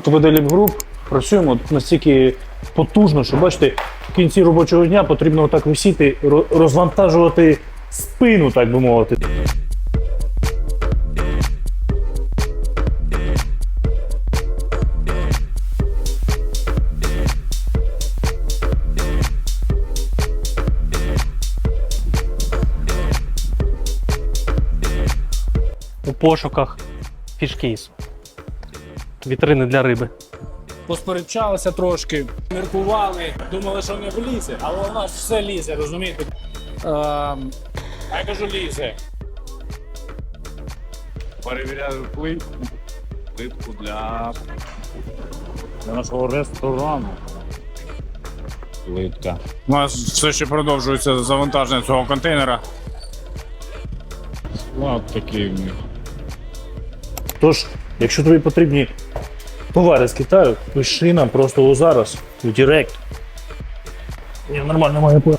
тут в Delib Group працюємо настільки потужно, що бачите, в кінці робочого дня потрібно отак висіти, розвантажувати спину, так би мовити. У пошуках фішкейсу. Вітрини для риби. Посперечалися трошки, міркували, думали, що не влізе, але у нас все лізе, розумієте? Ем, а я кажу, лізе. Перевіряю плитку. Плитку для, для нашого ресторану. Плитка. У нас все ще продовжується завантаження цього контейнера. Склад такий в них. Тож, якщо тобі потрібні товари з Китаю, пиши нам просто зараз у Директ. Я нормально маю план.